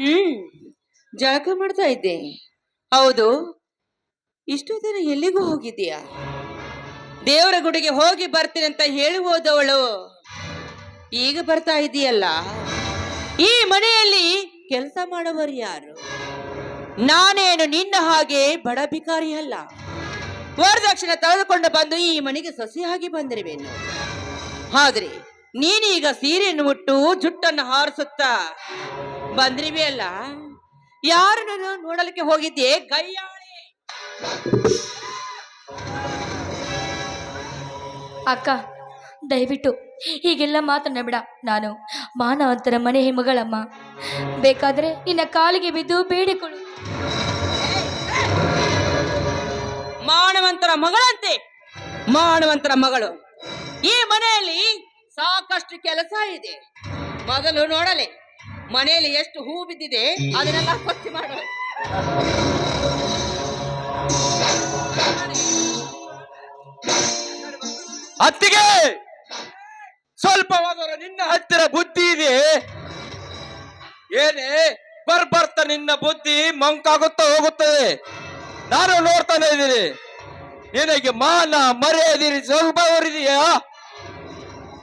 ಹ್ಮ್ ಜಳಕ ಮಾಡ್ತಾ ಇದ್ದೆ. ಹೌದು, ಇಷ್ಟು ದಿನ ಎಲ್ಲಿಗೂ ಹೋಗಿದ್ದೀಯಾ? ದೇವರ ಗುಡಿಗೆ ಹೋಗಿ ಬರ್ತೀನಿ ಅಂತ ಹೇಳಿ ಹೋದವಳು. ಈಗ ಬರ್ತಾ ಇದೀಯಲ್ಲ? ಈ ಮನೆಯಲ್ಲಿ ಕೆಲಸ ಮಾಡುವವರು ಯಾರು? ನಾನೇನು ನಿನ್ನ ಹಾಗೆ ಬಡ ಭಿಕಾರಿ ಅಲ್ಲ. ವರದಕ್ಷಿಣೆ ತೆಗೆದುಕೊಂಡು ಬಂದು ಈ ಮನೆಗೆ ಸಸಿಯಾಗಿ ಬಂದಿರುವೆನು. ಆದ್ರೆ ನೀನೀಗ ಸೀರೆಯನ್ನು ಉಟ್ಟು ಜುಟ್ಟನ್ನು ಹಾರಿಸುತ್ತಾ ಬಂದ್ರಿವೆ ಅಲ್ಲ? ಯಾರು ನಾನು ನೋಡಲಿಕ್ಕೆ ಹೋಗಿದ್ದೆ ಗೈಯಾಳೆ ಅಕ್ಕ ದಯವಿಟ್ಟು ಹೀಗೆಲ್ಲ ಮಾತನ್ನ ಬಿಡ ನಾನು. ಮಾನವಂತರ ಮನೆ ಮಗಳಮ್ಮ ಬೇಕಾದ್ರೆ ನಿನ್ನ ಕಾಲಿಗೆ ಬಿದ್ದು ಬೇಡಿಕೊಳ್ಳು. ಮಾನವಂತರ ಮಗಳಂತೆ! ಮಾನವಂತರ ಮಗಳು! ಈ ಮನೆಯಲ್ಲಿ ಸಾಕಷ್ಟು ಕೆಲಸ ಇದೆ. ಮೊದಲು ನೋಡಲೆ. ಮನೆಯಲ್ಲಿ ಎಷ್ಟು ಹೂ ಬಿದ್ದಿದೆ ಅದನ್ನೆಲ್ಲ ಸ್ವಚ್ಛ ಮಾಡೋ. ಅತ್ತಿಗೆ ಸ್ವಲ್ಪವಾದರೂ ನಿನ್ನ ಹತ್ತಿರ ಬುದ್ಧಿ ಇದೆ. ಏನೇ ಬರ್ಬರ್ತ ನಿನ್ನ ಬುದ್ಧಿ ಮಂಕಾಗುತ್ತಾ ಹೋಗುತ್ತದೆ. ನಾನು ನೋಡ್ತಾನೆ ಇದ್ದೀನಿ. ನಿನಗೆ ಮಾನ ಮರೆಯದಿರಿ ಸ್ವಲ್ಪ ಅವರಿದೆಯಾ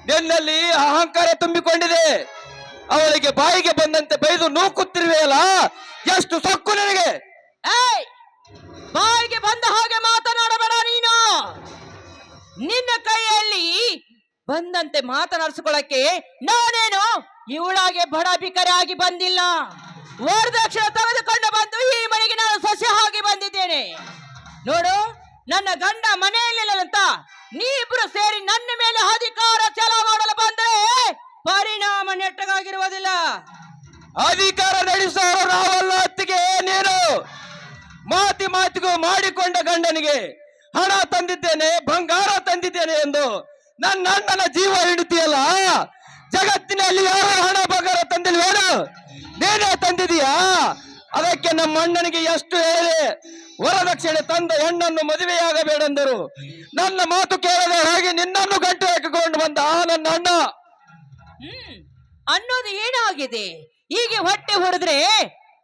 ನಿನ್ನಲ್ಲಿ ಅಹಂಕಾರ ತುಂಬಿಕೊಂಡಿದೆ. ಅವಳಿಗೆ ಬಾಯಿಗೆ ಬಂದಂತೆ ಬೈದು ನೂಕುತ್ತಿರುವೆಯಲ್ಲ? ಎಷ್ಟು ಸೊಕ್ಕು ನನಗೆ? ಬಾಯಿಗೆ ಬಂದ ಹಾಗೆ ಮಾತನಾಡಬೇಡ ನೀನು! ನಿನ್ನ ಕೈಯಲ್ಲಿ ಬಂದಂತೆ ಮಾತನಾಡಿಸಿಕೊಳ್ಳಕ್ಕೆ ನಾನೇನು ಇವಳಾಗೆ ಬಡ ಆಗಿ ಬಂದಿಲ್ಲ? ವರದಕ್ಷಿಣ ತೆಗೆದುಕೊಂಡು ಬಂದು ಈ ಮನೆಗೆ ನಾನು ಸಸ್ಯ ಹಾಗೆ ಬಂದಿದ್ದೇನೆ. ನೋಡು, ನನ್ನ ಗಂಡ ಮನೆಯಲ್ಲಿಲ್ಲ ಅಂತ ನೀವಿಬ್ರು ಸೇರಿ ನನ್ನ ಮೇಲೆ ಅಧಿಕಾರ ಚಲ ಮಾಡಲು ಬಂದ್ರೆ ನೆಟ್ಟಗಾಗಿರುವುದಿಲ್ಲ ಅಧಿಕಾರ ನಡೆಸೋರು ನಾವಲ್ಲ ಅತ್ತಿಗೆ ನೀನು ಮಾತಿ ಮಾತಿಗೂ ಮಾಡಿಕೊಂಡ ಗಂಡನಿಗೆ ಹಣ ತಂದಿದ್ದೇನೆ ಬಂಗಾರ ತಂದಿದ್ದೇನೆ ಎಂದು ನನ್ನ ಅಣ್ಣನ ಜೀವ ಹಿಡಿತೀಯಲ್ಲ? ಜಗತ್ತಿನಲ್ಲಿ ಯಾರು ಹಣ ಬಂಗಾರ ತಂದಿಲ್ವೇನು? ನೀನೇ ತಂದಿದೀಯಾ ಅದಕ್ಕೆ ನಮ್ಮ ಅಣ್ಣನಿಗೆ ಎಷ್ಟು ಹೇಳಿ ವರದಕ್ಷಿಣೆ ತಂದ ಹೆಣ್ಣನ್ನು ಮದುವೆಯಾಗಬೇಡೆಂದರು. ನನ್ನ ಮಾತು ಕೇಳದೆ ಹಾಗೆ ನಿನ್ನನ್ನು ಗಂಟು ಹಾಕಿಕೊಂಡು ಬಂದ ಆ ನನ್ನ ಅಣ್ಣ. ಅನ್ನೋದು ಏನಾಗಿದೆ? ಹೀಗೆ ಹೊಟ್ಟೆ ಹೊಡೆದ್ರೆ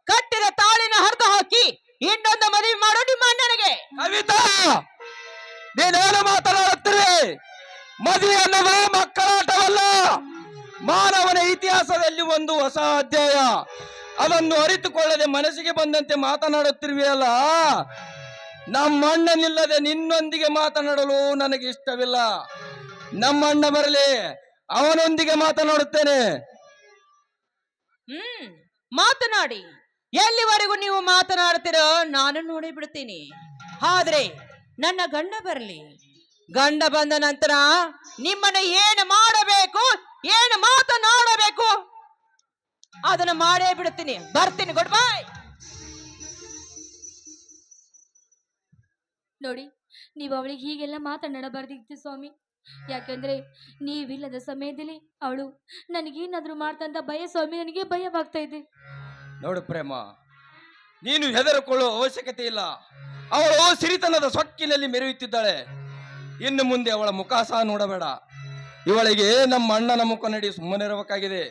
ಕಟ್ಟಿದ ತಾಳಿನ ಹರಿದು ಹಾಕಿ ಇನ್ನೊಂದು ಮದುವೆ ಮಾಡೋ ನಿಮ್ಮ ಅಣ್ಣನಿಗೆ. ಕವಿತಾ, ನೀನೇನು ಮಾತನಾಡುತ್ತೀರಿ? ಮದುವೆ ಅನ್ನೋದು ಮಕ್ಕಳಾಟವಲ್ಲ. ಮಾನವನ ಇತಿಹಾಸದಲ್ಲಿ ಒಂದು ಹೊಸ ಅಧ್ಯಾಯ. ಅದನ್ನು ಅರಿತುಕೊಳ್ಳದೆ ಮನಸ್ಸಿಗೆ ಬಂದಂತೆ ಮಾತನಾಡುತ್ತಿರುವೆಯಲ್ಲ ನಮ್ಮ ಅಣ್ಣನಿಲ್ಲದೆ ನಿನ್ನೊಂದಿಗೆ ಮಾತನಾಡಲು ನನಗೆ ಇಷ್ಟವಿಲ್ಲ. ನಮ್ಮ ಅಣ್ಣ ಬರಲಿ, ಅವನೊಂದಿಗೆ ಮಾತನಾಡುತ್ತೇನೆ. ಹ್ಮ್ ಮಾತನಾಡಿ. ಎಲ್ಲಿವರೆಗೂ ನೀವು ಮಾತನಾಡ್ತೀರೋ ನಾನು ನೋಡಿ ಬಿಡ್ತೀನಿ ಆದ್ರೆ ನನ್ನ ಗಂಡ ಬರಲಿ. ಗಂಡ ಬಂದ ನಂತರ ನಿಮ್ಮನ್ನ ಏನು ಮಾಡಬೇಕು? ಏನು ಮಾತನಾಡಬೇಕು? ಅದನ್ನ ಮಾಡೇ ಬಿಡ್ತೀನಿ ಬರ್ತೀನಿ. ಗುಡ್ ಬಾಯ್ ನೋಡಿ, ನೀವು ಅವಳಿಗೆ ಹೀಗೆಲ್ಲ ಮಾತನಾಡಬಾರ್ದಿತ್ತು ಸ್ವಾಮಿ. ಯಾಕಂದ್ರೆ ನೀವಿಲ್ಲದ ಸಮಯದಲ್ಲಿ ಅವಳು ನನಗೇನಾದ್ರೂ ಮಾಡ್ತಂತ ಭಯ ಸ್ವಾಮಿ ನನಗೆ ಭಯವಾಗ್ತಾ ಇದೆ. ನೋಡು ಪ್ರೇಮ ನೀನು ಹೆದರಿಕೊಳ್ಳುವ ಅವಶ್ಯಕತೆ ಇಲ್ಲ. ಅವಳು ಸಿರಿತನದ ಸೊಕ್ಕಿನಲ್ಲಿ ಮೆರೆಯುತ್ತಿದ್ದಾಳೆ. ಇನ್ನು ಮುಂದೆ ಅವಳ ಮುಖ ಸಹ ನೋಡಬೇಡ. ಇವಳಿಗೆ ನಮ್ಮ ಅಣ್ಣನ ಮುಖ ನಡಿ ಸುಮ್ಮನಿರಬೇಕಾಗಿದೆ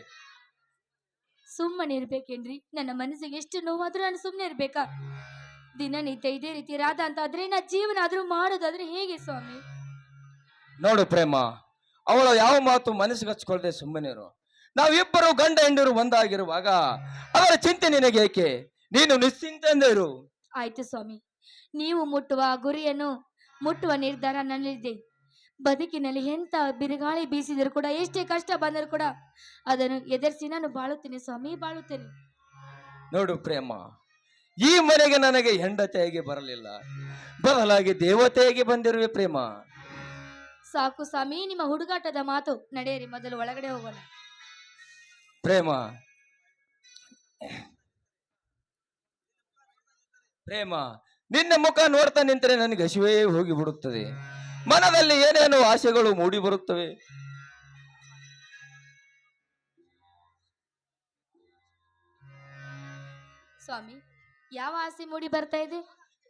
ಸುಮ್ಮನೆ ಇರ್ಬೇಕೇನ್ರಿ? ನನ್ನ ಮನಸ್ಸಿಗೆ ಎಷ್ಟು ನೋವಾದ್ರೂ ನಾನು ಸುಮ್ಮನೆ ಇರ್ಬೇಕಾ? ದಿನನಿತ್ಯ ಇದೇ ರೀತಿ ರಾಧ ಅಂತ ಆದ್ರೆ ನಾ ಜೀವನ ಆದ್ರೂ ಮಾಡೋದಾದ್ರೆ ಹೇಗೆ ಸ್ವಾಮಿ? ನೋಡು ಪ್ರೇಮ ಅವಳು ಯಾವ ಮಾತು ಮನಸ್ಸಿಗೆ ಹಚ್ಕೊಳ್ದೆ ಸುಮ್ಮನಿರು ನಾವಿಬ್ಬರು ಗಂಡ ಹೆಂಡರು ಒಂದಾಗಿರುವಾಗ ಅವರ ಚಿಂತೆ ನಿನಗೆ ಏಕೆ? ನೀನು ನಿಶ್ಚಿಂತೆಯಿಂದ ಇರು. ಆಯ್ತು ಸ್ವಾಮಿ. ನೀವು ಮುಟ್ಟುವ ಗುರಿಯನ್ನು ಮುಟ್ಟುವ ನಿರ್ಧಾರ ನನ್ನಲ್ಲಿದೆ. ಬದುಕಿನಲ್ಲಿ ಎಂತ ಬಿರುಗಾಳಿ ಬೀಸಿದರೂ ಕೂಡ ಎಷ್ಟೇ ಕಷ್ಟ ಬಂದರೂ ಕೂಡ ಅದನ್ನು ಎದುರಿಸಿ ನಾನು ಬಾಳುತ್ತೇನೆ ಸ್ವಾಮಿ ಬಾಳುತ್ತೇನೆ. ನೋಡು ಪ್ರೇಮ ಈ ಮನೆಗೆ ನನಗೆ ಹೆಂಡತೆಯಾಗಿ ಬರಲಿಲ್ಲ. ಬದಲಾಗಿ ದೇವತೆಯಾಗಿ ಬಂದಿರುವೆ ಪ್ರೇಮ. ಸಾಕು ಸ್ವಾಮಿ ನಿಮ್ಮ ಹುಡುಗಾಟದ ಮಾತು ನಡೆಯಿರಿ ಮೊದಲು ಒಳಗಡೆ ಹೋಗೋಣ. ಪ್ರೇಮ. ಪ್ರೇಮ ನಿನ್ನ ಮುಖ ನೋಡ್ತಾ ನಿಂತರೆ ನನಗೆ ಹಸಿವೇ ಹೋಗಿ ಬಿಡುತ್ತದೆ ಮನದಲ್ಲಿ ಏನೇನೋ ಆಸೆಗಳು ಮೂಡಿ ಬರುತ್ತವೆ ಸ್ವಾಮಿ ಯಾವ ಆಸೆ ಮೂಡಿ ಬರ್ತಾ ಇದೆ?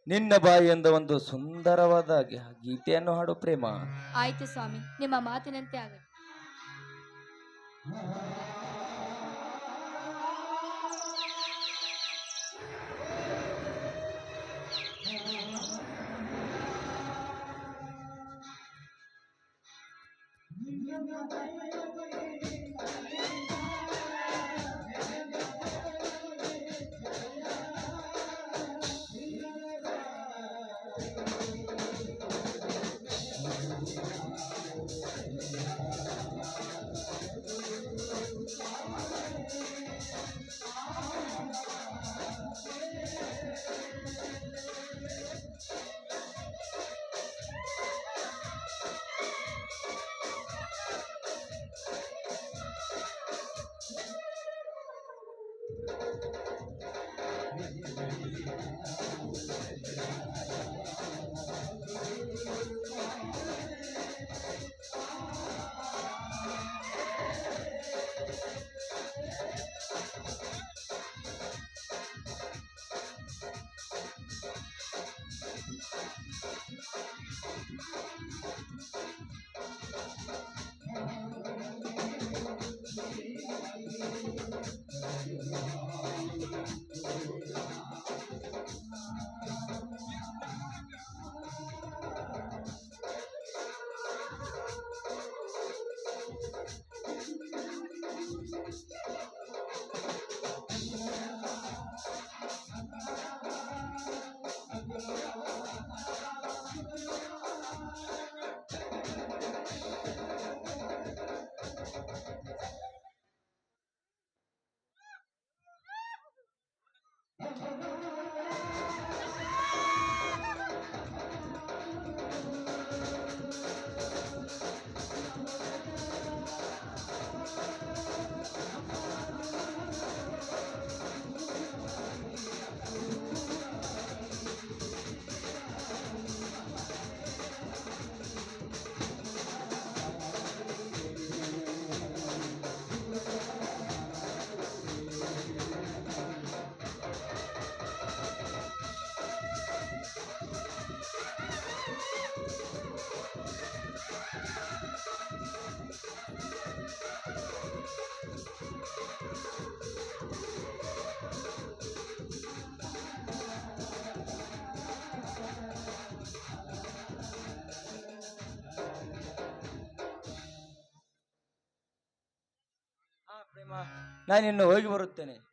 ನಿನ್ನ ಬಾಯಿ ಎಂದ ಒಂದು ಸುಂದರವಾದ ಗೀತೆಯನ್ನು ಹಾಡು ಪ್ರೇಮ ಆಯ್ತು ಸ್ವಾಮಿ ನಿಮ್ಮ ಮಾತಿನಂತೆ ಆಗ ಪ್ರೇಮ ಇನ್ನು ಹೋಗಿ ಬರುತ್ತೇನೆ.